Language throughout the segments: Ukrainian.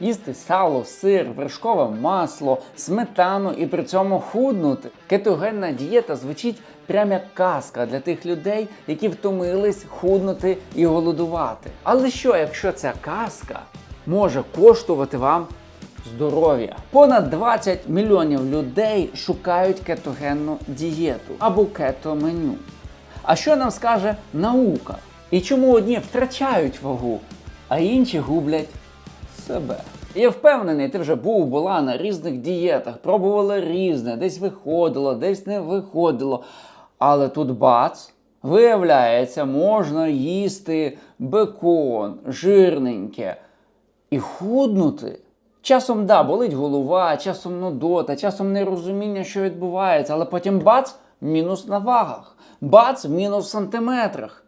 їсти сало, сир, вершкове масло, сметану і при цьому худнути. Кетогенна дієта звучить прям як казка для тих людей, які втомились худнути і голодувати. Але що, якщо ця казка може коштувати вам здоров'я? Понад 20 мільйонів людей шукають кетогенну дієту або кето-меню. А що нам скаже наука? І чому одні втрачають вагу, а інші гублять себе? Я впевнений, ти вже був, була на різних дієтах, пробувала різне, десь виходило, десь не виходило. Але тут бац, виявляється, можна їсти бекон, жирненьке і худнути. Часом да, болить голова, часом нудота, часом нерозуміння, що відбувається, але потім бац, мінус на вагах, бац, мінус в сантиметрах.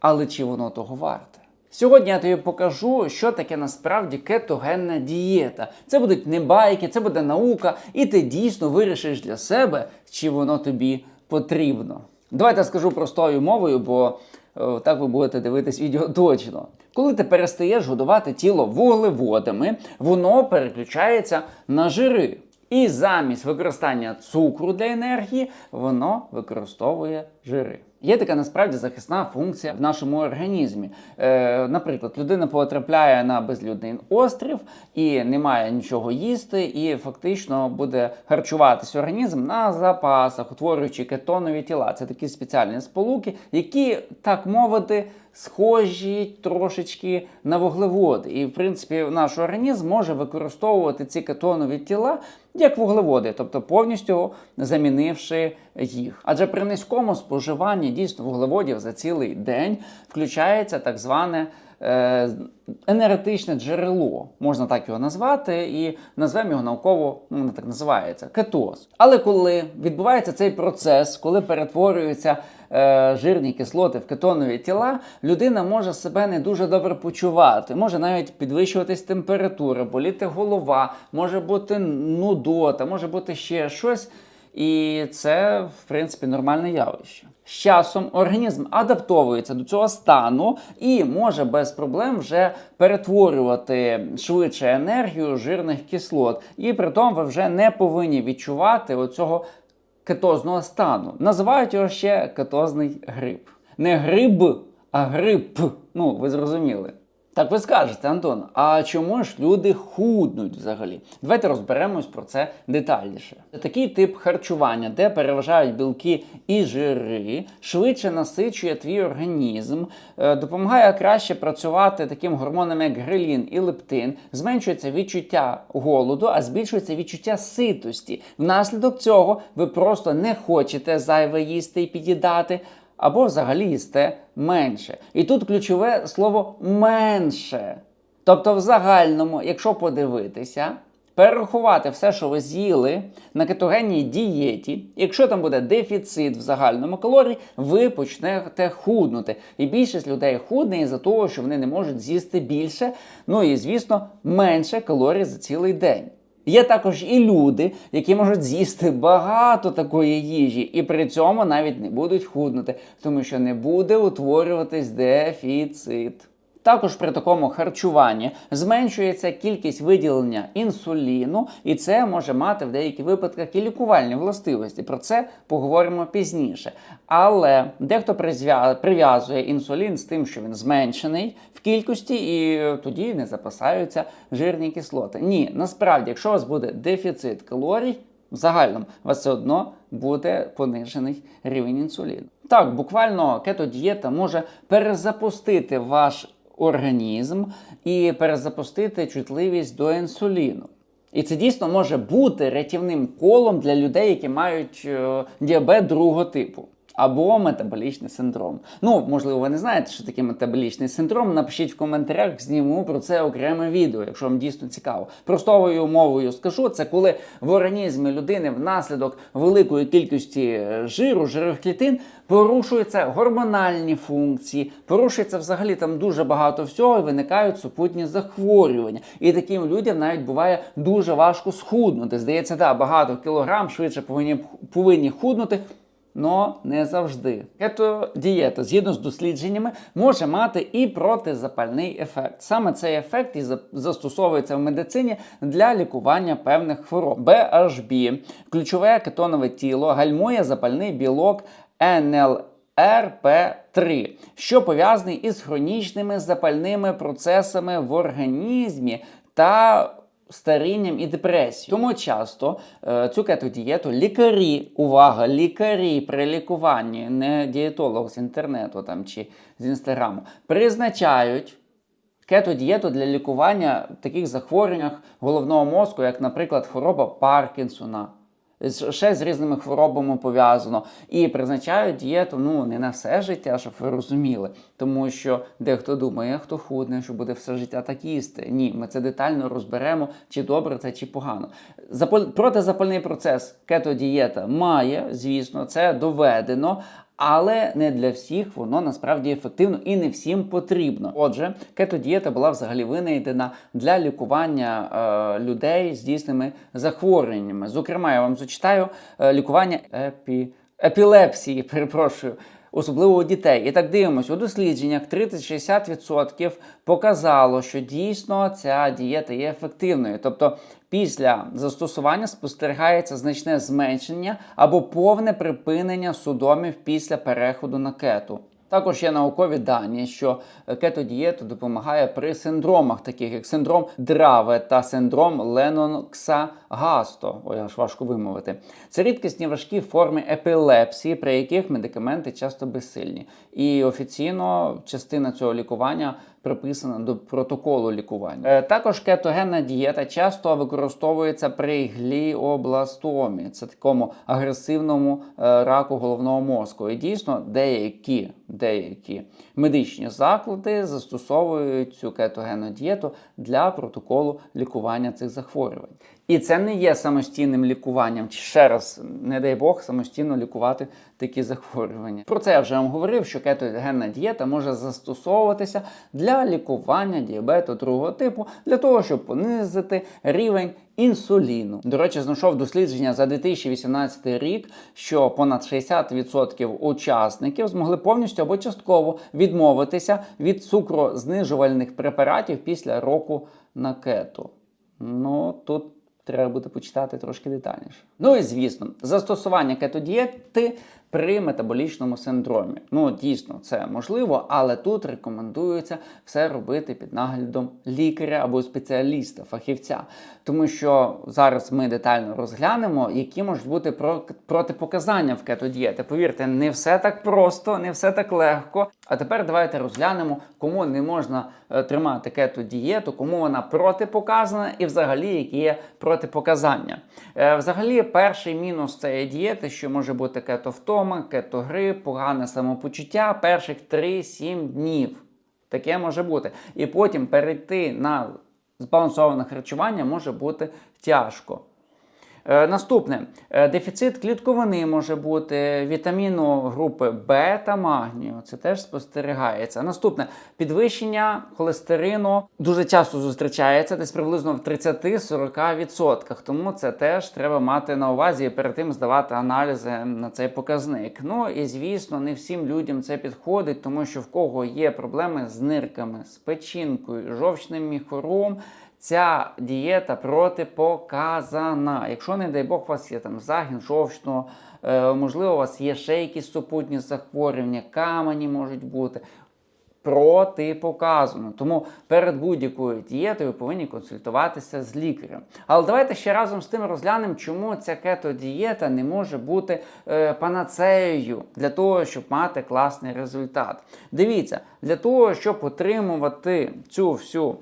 Але чи воно того варте? Сьогодні я тобі покажу, що таке насправді кетогенна дієта. Це будуть не байки, це буде наука, і ти дійсно вирішиш для себе, чи воно тобі потрібно. Давайте скажу простою мовою, бо е, так ви будете дивитись відео точно. Коли ти перестаєш годувати тіло вуглеводами, воно переключається на жири. І замість використання цукру для енергії, воно використовує жири. Є така насправді захисна функція в нашому організмі. Е, наприклад, людина потрапляє на безлюдний острів і не має нічого їсти, і фактично буде харчуватися організм на запасах, утворюючи кетонові тіла. Це такі спеціальні сполуки, які, так мовити, схожі трошечки на вуглеводи. І, в принципі, наш організм може використовувати ці кетонові тіла як вуглеводи, тобто повністю замінивши їх. Адже при низькому споживанні дійсно вуглеводів за цілий день включається так зване. е, Енергетичне джерело, можна так його назвати, і назвемо його науково, ну так називається кетоз. Але коли відбувається цей процес, коли перетворюються е, жирні кислоти в кетонові тіла, людина може себе не дуже добре почувати, може навіть підвищуватись температура, боліти голова, може бути нудота, може бути ще щось. І це, в принципі, нормальне явище. З часом організм адаптовується до цього стану і може без проблем вже перетворювати швидше енергію жирних кислот. І при тому ви вже не повинні відчувати оцього кетозного стану. Називають його ще кетозний грип. Не гриб, а грип. Ну, ви зрозуміли. Так ви скажете, Антон, а чому ж люди худнуть взагалі? Давайте розберемось про це детальніше. Такий тип харчування, де переважають білки і жири, швидше насичує твій організм, е, допомагає краще працювати таким гормонам, як грелін і лептин, зменшується відчуття голоду, а збільшується відчуття ситості. Внаслідок цього ви просто не хочете зайве їсти і під'їдати або взагалі їсте менше. І тут ключове слово менше. Тобто, в загальному, якщо подивитися, перерахувати все, що ви з'їли на кетогенній дієті, якщо там буде дефіцит в загальному калорій, ви почнете худнути. І більшість людей худне із-за того, що вони не можуть з'їсти більше, ну і звісно, менше калорій за цілий день. Є також і люди, які можуть з'їсти багато такої їжі, і при цьому навіть не будуть худнути, тому що не буде утворюватись дефіцит. Також при такому харчуванні зменшується кількість виділення інсуліну, і це може мати в деяких випадках і лікувальні властивості. Про це поговоримо пізніше. Але дехто прив'язує інсулін з тим, що він зменшений в кількості, і тоді не запасаються жирні кислоти. Ні, насправді, якщо у вас буде дефіцит калорій, в загальному у вас все одно буде понижений рівень інсуліну. Так, буквально кетодієта може перезапустити ваш організм і перезапустити чутливість до інсуліну. І це дійсно може бути рятівним колом для людей, які мають е, діабет другого типу. Або метаболічний синдром. Ну, можливо, ви не знаєте, що таке метаболічний синдром. Напишіть в коментарях, зніму про це окреме відео, якщо вам дійсно цікаво. Простовою мовою скажу, це коли в організмі людини внаслідок великої кількості е, жиру, жирових клітин порушуються гормональні функції, порушується взагалі там дуже багато всього, і виникають супутні захворювання. І таким людям навіть буває дуже важко схуднути. Здається, да, багато кілограм швидше повинні, повинні худнути. Но не завжди. Кетодієта, згідно з дослідженнями, може мати і протизапальний ефект. Саме цей ефект і застосовується в медицині для лікування певних хвороб. BHB, ключове кетонове тіло, гальмує запальний білок НЛРП3, що пов'язаний із хронічними запальними процесами в організмі та старінням і депресією. Тому часто е, цю кетодієту лікарі, увага, лікарі при лікуванні, не дієтолог з інтернету там чи з інстаграму, призначають кетодієту для лікування таких захворюваннях головного мозку, як, наприклад, хвороба Паркінсона. Ще з різними хворобами пов'язано. І призначають дієту ну не на все життя, щоб ви розуміли. Тому що дехто думає, хто худне, що буде все життя так їсти. Ні, ми це детально розберемо, чи добре це, чи погано. Запаль... Протизапальний процес кетодієта має, звісно, це доведено. Але не для всіх воно насправді ефективно і не всім потрібно. Отже, кетодієта була взагалі винайдена для лікування е, людей з дійсними захворюваннями. Зокрема, я вам зачитаю е, лікування епі... епілепсії, перепрошую. Особливо у дітей. І так дивимося, у дослідженнях 30-60% показало, що дійсно ця дієта є ефективною. Тобто після застосування спостерігається значне зменшення або повне припинення судомів після переходу на кету. Також є наукові дані, що кетодієта допомагає при синдромах, таких як синдром Драве та синдром Леннокса-Гасто. Ой, аж важко вимовити. Це рідкісні важкі форми епілепсії, при яких медикаменти часто безсильні. І офіційно частина цього лікування приписана до протоколу лікування. Е, також кетогенна дієта часто використовується при гліобластомі. Це такому агресивному е, раку головного мозку. І дійсно деякі, деякі медичні заклади застосовують цю кетогенну дієту для протоколу лікування цих захворювань. І це не є самостійним лікуванням, ще раз, не дай Бог, самостійно лікувати такі захворювання. Про це я вже вам говорив, що кетогенна дієта може застосовуватися для лікування діабету другого типу, для того, щоб понизити рівень інсуліну. До речі, знайшов дослідження за 2018 рік, що понад 60% учасників змогли повністю або частково відмовитися від цукрознижувальних препаратів після року на кету. Ну тут треба буде почитати трошки детальніше. Ну і звісно, застосування кетодієти при метаболічному синдромі. Ну, дійсно, це можливо, але тут рекомендується все робити під наглядом лікаря або спеціаліста, фахівця. Тому що зараз ми детально розглянемо, які можуть бути про- протипоказання в кетодієти. Повірте, не все так просто, не все так легко. А тепер давайте розглянемо, кому не можна е, тримати кетодієту, кому вона протипоказана і взагалі які є протипоказання. Е, взагалі, перший мінус цієї дієти, що може бути кетовтома, кетогрип, погане самопочуття перших 3-7 днів. Таке може бути. І потім перейти на збалансоване харчування може бути тяжко. Е, наступне Е, дефіцит клітковини може бути, вітаміну групи Б та магнію. Це теж спостерігається. Наступне підвищення холестерину дуже часто зустрічається, десь приблизно в 30-40%. Тому це теж треба мати на увазі перед тим здавати аналізи на цей показник. Ну і звісно, не всім людям це підходить, тому що в кого є проблеми з нирками, з печінкою, жовчним міхором. Ця дієта протипоказана. Якщо, не дай Бог, у вас є там загін жовчного, е, можливо, у вас є ще якісь супутні захворювання, камені можуть бути. Протипоказано. Тому перед будь-якою дієтою повинні консультуватися з лікарем. Але давайте ще разом з тим розглянемо, чому ця кето-дієта не може бути е, панацеєю для того, щоб мати класний результат. Дивіться, для того, щоб отримувати цю всю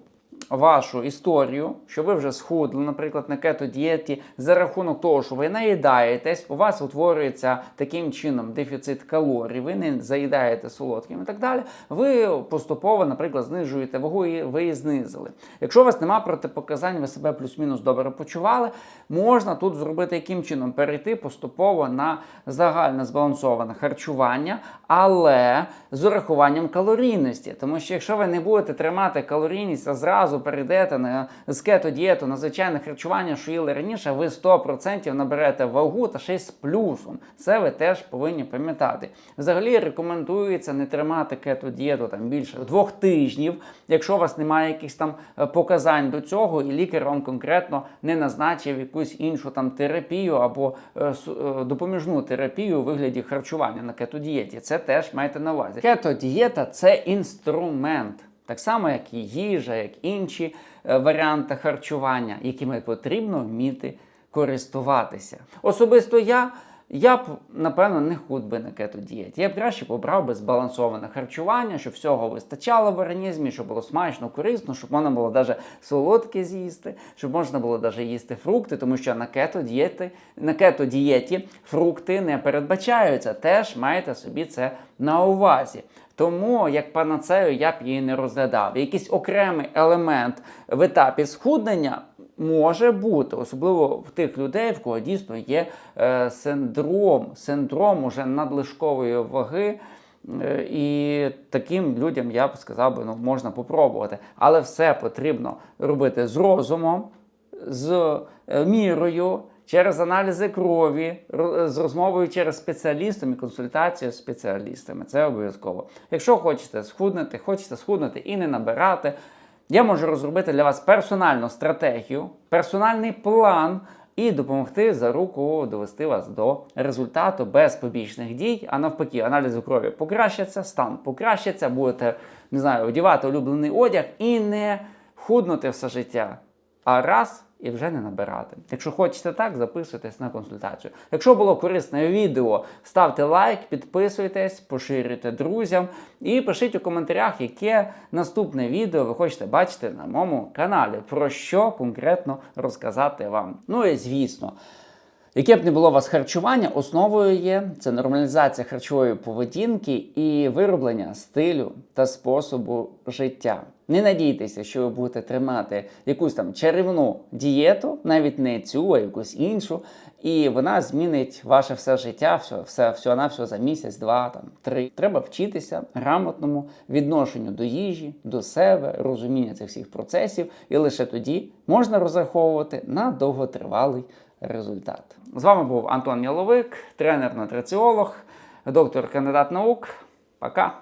вашу історію, що ви вже схудли, наприклад, на кето-дієті, за рахунок того, що ви наїдаєтесь, у вас утворюється таким чином дефіцит калорій, ви не заїдаєте солодким і так далі. Ви поступово, наприклад, знижуєте вагу і ви її знизили. Якщо у вас немає протипоказань, ви себе плюс-мінус добре почували, можна тут зробити яким чином перейти поступово на загальне збалансоване харчування, але з урахуванням калорійності. Тому що якщо ви не будете тримати калорійність, а зразу перейдете на з кето-дієту, на звичайне харчування, що їли раніше, ви 100% наберете вагу та ще й з плюсом. Це ви теж повинні пам'ятати. Взагалі рекомендується не тримати кето-дієту там більше двох тижнів, якщо у вас немає якихось там е, показань до цього, і лікар вам конкретно не назначив якусь іншу там терапію або е, е, допоміжну терапію у вигляді харчування на кето-дієті. Це теж майте на увазі. Кето-дієта це інструмент. Так само, як і їжа, як інші е, варіанти харчування, якими потрібно вміти користуватися. Особисто я, я б, напевно, не худ би на кето-дієті. Я б краще побрав би збалансоване харчування, щоб всього вистачало в організмі, щоб було смачно, корисно, щоб можна було навіть солодке з'їсти, щоб можна було навіть їсти фрукти, тому що на кето-дієті, на кето-дієті фрукти не передбачаються. Теж маєте собі це на увазі. Тому як панацею я б її не розглядав. Якийсь окремий елемент в етапі схуднення може бути, особливо в тих людей, в кого дійсно є е, синдром, синдром уже надлишкової ваги. Е, І таким людям я б сказав би, ну можна попробувати, але все потрібно робити з розумом, з е, мірою, через аналізи крові, з розмовою через спеціалістом і консультацією з спеціалістами. Це обов'язково. Якщо хочете схуднути, хочете схуднути і не набирати, я можу розробити для вас персональну стратегію, персональний план. І допомогти за руку довести вас до результату без побічних дій, а навпаки, аналізи крові покращаться, стан покращиться, будете не знаю, одягати улюблений одяг і не худнути все життя. А раз і вже не набирати. Якщо хочете так, записуйтесь на консультацію. Якщо було корисне відео, ставте лайк, підписуйтесь, поширюйте друзям і пишіть у коментарях, яке наступне відео ви хочете бачити на моєму каналі, про що конкретно розказати вам. Ну і звісно. Яке б не було у вас харчування, основою є це нормалізація харчової поведінки і вироблення стилю та способу життя. Не надійтеся, що ви будете тримати якусь там чарівну дієту, навіть не цю, а якусь іншу, і вона змінить ваше все життя, все, все, все на все за місяць, два, там, три. Треба вчитися грамотному відношенню до їжі, до себе, розуміння цих всіх процесів, і лише тоді можна розраховувати на довготривалий результат. З вами був Антон Яловик, тренер-нутриціолог, доктор, кандидат наук. Пока!